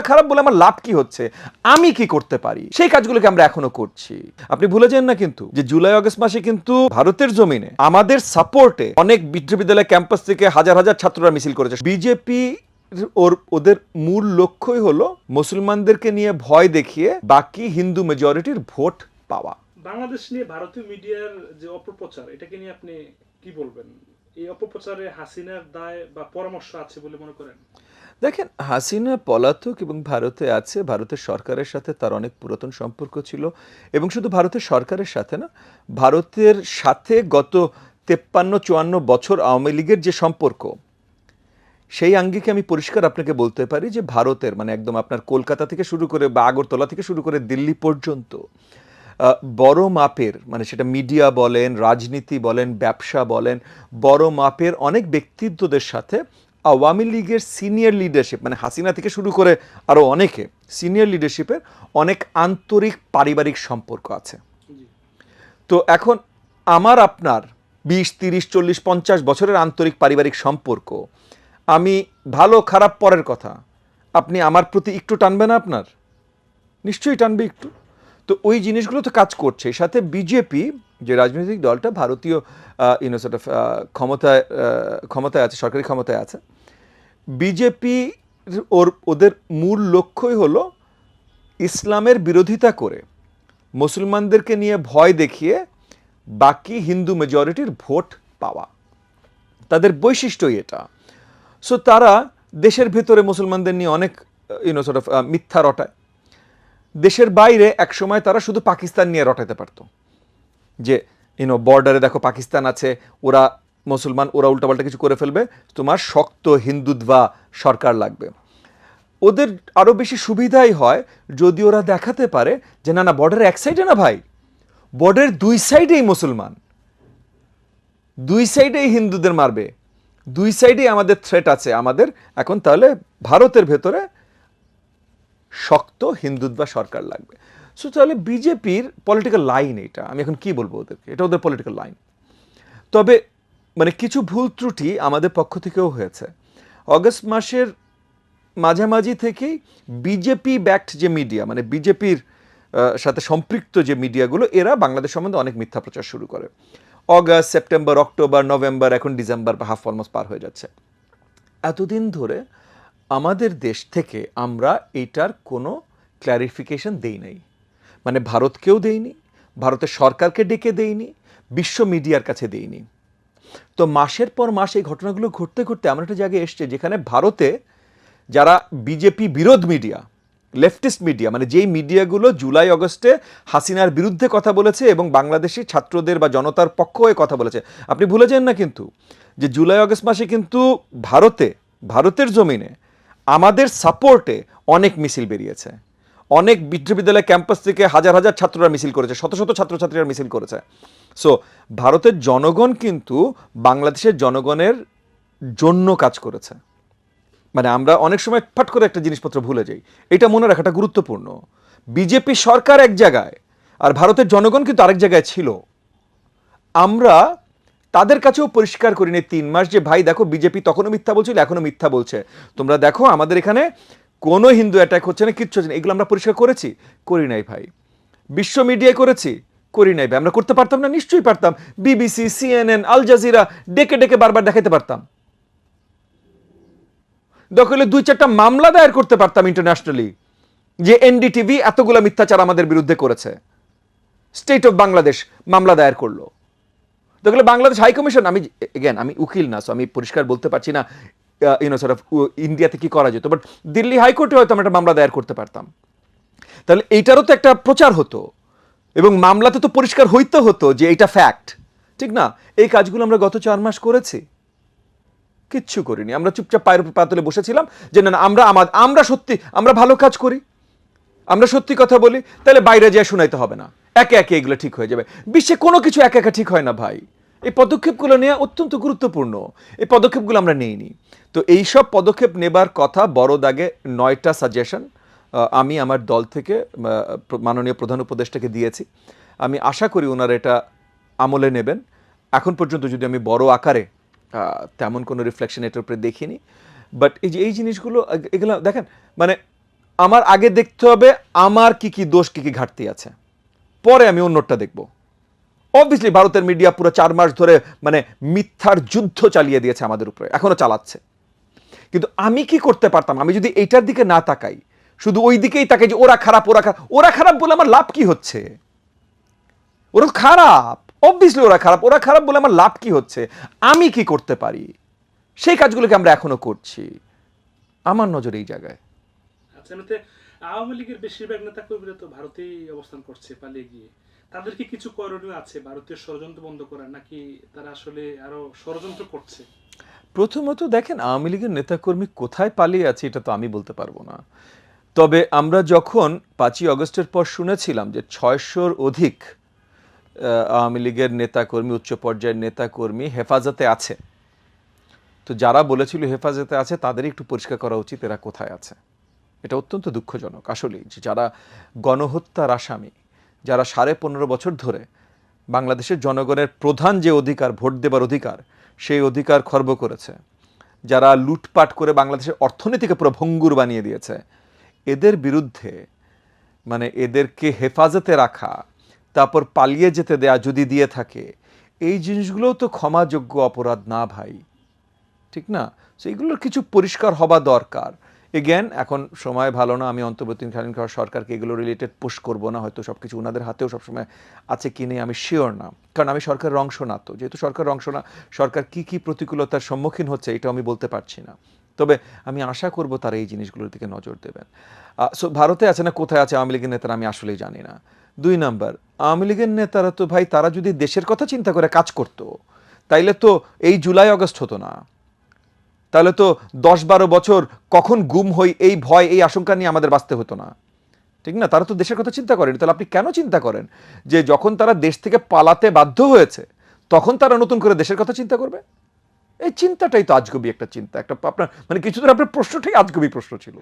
ওরা খারাপ বলে আমার লাভ কি হচ্ছে? আমি কি করতে পারি? সেই কাজগুলোকে আমরা এখনও করছি। আপনি ভুলে যান না কিন্তু যে জুলাই, আগস্ট মাসে কিন্তু ভারতের জমিনে আমাদের সাপোর্টে অনেক বিশ্ববিদ্যালয় ক্যাম্পাস থেকে হাজার হাজার ছাত্ররা মিছিল করেছে। বিজেপি ওর, ওদের মূল লক্ষ্যই হলো মুসলমানদেরকে নিয়ে ভয় দেখিয়ে বাকি হিন্দু মেজরিটির ভোট পাওয়া। বাংলাদেশ নিয়ে ভারতীয় মিডিয়ার যে অপপ্রচার, এটাকে নিয়ে আপনি কি বলবেন? এই অপপ্রচারে হাসিনার দায় বা পরামর্শ আছে বলে মনে করেন? দেখেন, হাসিনা পলাতক এবং ভারতে আছে। ভারতের সরকারের সাথে তার অনেক পুরাতন সম্পর্ক ছিল। এবং শুধু ভারতের সরকারের সাথে না, ভারতের সাথে গত তেপ্পান্ন, চুয়ান্ন বছর আওয়ামী লীগের যে সম্পর্ক, সেই আঙ্গিকে আমি পরিষ্কার আপনাকে বলতে পারি যে ভারতের মানে একদম আপনার কলকাতা থেকে শুরু করে বা আগরতলা থেকে শুরু করে দিল্লি পর্যন্ত বড় মাপের মানে সেটা মিডিয়া বলেন রাজনীতি বলেন ব্যবসা বলেন বড় মাপের অনেক ব্যক্তিত্বদের সাথে আওয়ামী লীগের সিনিয়র লিডারশিপ মানে হাসিনা থেকে শুরু করে আরও অনেকে সিনিয়র লিডারশিপের অনেক আন্তরিক পারিবারিক সম্পর্ক আছে। তো এখন আমার আপনার বিশ তিরিশ চল্লিশ পঞ্চাশ বছরের আন্তরিক পারিবারিক সম্পর্ক আমি ভালো খারাপ পরের কথা আপনি আমার প্রতি একটু টানবে না আপনার? নিশ্চয়ই টানবে একটু। তো ওই জিনিসগুলো তো কাজ করছে। সাথে বিজেপি, যে রাজনৈতিক দলটা, ভারতীয় ইউনো অফ ক্ষমতায় ক্ষমতায় আছে, সরকারি ক্ষমতায় আছে, বিজেপি ওর, ওদের মূল লক্ষ্যই হলো ইসলামের বিরোধিতা করে, মুসলমানদেরকে নিয়ে ভয় দেখিয়ে বাকি হিন্দু মেজরিটির ভোট পাওয়া। তাদের বৈশিষ্ট্যই এটা। সো তারা দেশের ভেতরে মুসলমানদের নিয়ে অনেক ইউনো সর্ট অফ মিথ্যা রটায়। দেশের বাইরে একসময় তারা শুধু পাকিস্তান নিয়ে রটাতে পারতো। যে ইউনো বর্ডারে দেখো পাকিস্তান আছে, ওরা মুসলমান, ওরা উল্টাপাল্টা কিছু করে ফেলবে, তোমার শক্ত হিন্দুদ্বা সরকার লাগবে। ওদের আরও বেশি সুবিধাই হয় যদি ওরা দেখাতে পারে যে, না না বর্ডারের এক সাইডে না ভাই বর্ডারের দুই সাইডেই মুসলমান। দুই সাইডেই হিন্দুদের মারবে, দুই সাইডেই আমাদের থ্রেট আছে, আমাদের এখন তাহলে ভারতের ভেতরে শক্ত, হিন্দুত্বা সরকার লাগবে। সো তাহলে বিজেপির পলিটিক্যাল লাইন এটা। আমি এখন কি বলব ওদেরকে? এটা ওদের পলিটিক্যাল লাইন তবে মানে কিছু ভুল ত্রুটি আমাদের পক্ষ থেকেও হয়েছে। অগস্ট মাসের মাঝামাঝি থেকেই বিজেপি ব্যাকড যে মিডিয়া মানে বিজেপির সাথে সম্পৃক্ত যে মিডিয়াগুলো এরা বাংলাদেশ সম্বন্ধে অনেক মিথ্যা প্রচার শুরু করে। অগাস্ট, সেপ্টেম্বর, অক্টোবর, নভেম্বর, এখন ডিসেম্বর বা হাফ অলমোস্ট পার হয়ে যাচ্ছে। এতদিন ধরে আমাদের দেশ থেকে আমরা এটার কোনো ক্ল্যারিফিকেশন দেই নাই। মানে ভারতকেও দেইনি ভারতের সরকারকে ডেকে দেইনি বিশ্ব মিডিয়ার কাছে দেইনি তো মাসের পর মাস এই ঘটনাগুলো ঘটতে ঘটতে এমন একটা জায়গায় এসছে যেখানে ভারতে যারা বিজেপি বিরোধ মিডিয়া লেফটিস্ট মিডিয়া মানে যেই মিডিয়াগুলো জুলাই অগস্টে হাসিনার বিরুদ্ধে কথা বলেছে এবং বাংলাদেশি ছাত্রদের বা জনতার পক্ষ হয়ে কথা বলেছে। আপনি ভুলে যান না কিন্তু যে জুলাই অগস্ট মাসে কিন্তু ভারতে, ভারতের জমিনে আমাদের সাপোর্টে অনেক মিছিল বেরিয়েছে। অনেক বিশ্ববিদ্যালয় ক্যাম্পাস থেকে হাজার হাজার ছাত্ররা মিছিল করেছে, শত শত ছাত্রছাত্রীরা মিছিল করেছে। সো ভারতের জনগণ কিন্তু বাংলাদেশের জনগণের জন্য কাজ করেছে। মানে আমরা অনেক সময় ফাট করে একটা জিনিসপত্র ভুলে যাই। এটা মনে রাখাটা গুরুত্বপূর্ণ। বিজেপি সরকার এক জায়গায় আর ভারতের জনগণ কিন্তু আরেক জায়গায় ছিল। আমরা তাদের কাছেও পরিষ্কার করিনি তিন মাস যে, ভাই, দেখো, বিজেপি তখনও মিথ্যা বলছিল এখনও মিথ্যা বলছে। তোমরা দেখো, আমাদের এখানে কোনো হিন্দু অ্যাটাক হচ্ছে না, কিচ্ছু হচ্ছে না। এগুলো আমরা পরিষ্কার করেছি? করি নাই, ভাই। বিশ্ব মিডিয়ায় করেছি? করি নাই, ভাই। আমরা করতে পারতাম না? নিশ্চয়ই পারতাম। বিবিসি সিএনএন আল জাজিরা ডেকে ডেকে বারবার দেখাতে পারতাম। দখলে দুই চারটা মামলা দায়ের করতে পারতাম ইন্টারন্যাশনালি যে এনডিটিভি এতগুলো মিথ্যাচার আমাদের বিরুদ্ধে করেছে। স্টেট অফ বাংলাদেশ মামলা দায়ের করল। দেখলে বাংলাদেশ হাই কমিশন আমি এগেন আমি উকিল না সো আমি পরিষ্কার বলতে পারছি না ইউনো সর অফ ইন্ডিয়াতে কি করা যেত বাট দিল্লি হাইকোর্টে হয়তো আমরা একটা মামলা দায়ের করতে পারতাম। তাহলে এইটারও তো একটা প্রচার হতো, এবং মামলাতে তো পরিষ্কার হইতে হতো যে এটা ফ্যাক্ট ঠিক না? এই কাজগুলো আমরা গত চার মাস করেছি। কিচ্ছু করিনি। আমরা চুপচাপ পায়ের উপর পাতলে বসেছিলাম যে না, আমরা আমা- আমরা সত্যি, আমরা ভালো কাজ করি। আমরা সত্যি কথা বলি, তাহলে বাইরে যেয়ে শোনাইতে হবে না। একে একে এগুলো ঠিক হয়ে যাবে। বিশ্বে কোনো কিছু একা একা ঠিক হয় না ভাই। এই পদক্ষেপগুলো নেওয়া অত্যন্ত গুরুত্বপূর্ণ। এই পদক্ষেপগুলো আমরা নেইনি। তো এই সব পদক্ষেপ নেবার কথা বড় দাগে নয়টা সাজেশন আমি আমার দল থেকে মাননীয় প্রধান উপদেষ্টাকে দিয়েছি। আমি আশা করি ওনারা এটা আমলে নেবেন। এখন পর্যন্ত যদি আমি বড় আকারে তেমন কোনো রিফ্লেকশন এটার উপরে দেখিনি। বাট এই যে, এই জিনিসগুলো এগুলো দেখেন মানে আমার আগে দেখতে হবে আমার কি কি দোষ, কি কি ঘাটতি আছে। পরে আমি অন্যটা দেখব। অবভিয়াসলি ভারতের মিডিয়া পুরো চার মাস ধরে মানে মিথ্যার যুদ্ধ চালিয়ে দিয়েছে আমাদের উপরে, এখনও চালাচ্ছে। কিন্তু আমি কি করতে পারতাম? আমি যদি এইটার দিকে না তাকাই, শুধু ওই দিকেই তাকাই যে ওরা খারাপ ওরা খারাপ ওরা খারাপ বলে আমার লাভ কি হচ্ছে? ওরা খারাপ অবভিয়াসলি ওরা খারাপ ওরা খারাপ বলে আমার লাভ কি হচ্ছে? আমি কি করতে পারি? সেই কাজগুলোকে আমরা এখনও করছি। আমার নজর এই জায়গায়। আচ্ছা আওয়ামী লীগের বেশিরভাগ নেতা কর্মীরা তো ভারতেই অবস্থান করছে, পালিয়ে গিয়ে। তাদের কি কিছু করণীয় আছে ভারতীয় ষড়যন্ত্র বন্ধ করার, নাকি তারা আসলে আরও ষড়যন্ত্র করছে? প্রথমত দেখেন, আওয়ামী লীগের নেতাকর্মী কোথায় পালিয়ে আছে এটা তো আমি বলতে পারব না। তবে আমরা যখন পাঁচই আগস্টের পর শুনেছিলাম যে ছয়শোর অধিক আওয়ামী লীগের নেতাকর্মী, উচ্চ পর্যায়ের নেতাকর্মী হেফাজতে আছে। তো যারা বলেছিল হেফাজতে আছে, তাদেরই একটু পরিষ্কার করা উচিত এরা কোথায় আছে। এটা অত্যন্ত দুঃখজনক। আসলেই যে যারা গণহত্যার আসামি, যারা সাড়ে পনেরো বছর ধরে বাংলাদেশের জনগণের প্রধান যে অধিকার, ভোট দেবার অধিকার, সেই অধিকার খর্ব করেছে। যারা লুটপাট করে বাংলাদেশের অর্থনীতিকে পুরো ভঙ্গুর বানিয়ে দিয়েছে, এদের বিরুদ্ধে মানে এদেরকে হেফাজতে রাখা, তারপর পালিয়ে যেতে দেয়া যদি দিয়ে থাকে, এই জিনিসগুলোও তো ক্ষমাযোগ্য অপরাধ না ভাই। ঠিক না? তো এগুলোর কিছু পরিষ্কার হবা দরকার। এগেন এখন সময় ভালো না, আমি অন্তর্বর্তীকালীন সরকারকে এগুলো রিলেটেড পুশ করব না, হয়তো সব কিছু ওনাদের হাতেও সবসময় আছে কি নেই, আমি শিওর না। কারণ আমি সরকারের অংশ না তো, যেহেতু সরকার অংশ না, সরকার কি কি প্রতিকূলতার সম্মুখীন হচ্ছে এটা আমি বলতে পারছি না। তবে আমি আশা করব তারা এই জিনিসগুলোর দিকে নজর দেবেন। সো ভারতে আছে না, কোথায় আছে আওয়ামী লীগের নেতারা আমি আসলেই জানি না। দুই নাম্বার, আওয়ামী লীগের নেতারা তো ভাই, তারা যদি দেশের কথা চিন্তা করে কাজ করতো, তাইলে তো এই জুলাই অগস্ট হতো না। তাহলে তো দশ বারো বছর কখন গুম হই এই ভয়, এই আশঙ্কা নিয়ে আমাদের বাঁচতে হতো না। ঠিক না? তারা তো দেশের কথা চিন্তা করেনি। তাহলে আপনি কেন চিন্তা করেন যে যখন তারা দেশ থেকে পালাতে বাধ্য হয়েছে, তখন তারা নতুন করে দেশের কথা চিন্তা করবে? এই চিন্তাটাই তো আজগবি একটা চিন্তা। একটা আপনার মানে কিছুদিন আপনার প্রশ্নটাই আজগবি প্রশ্ন ছিল।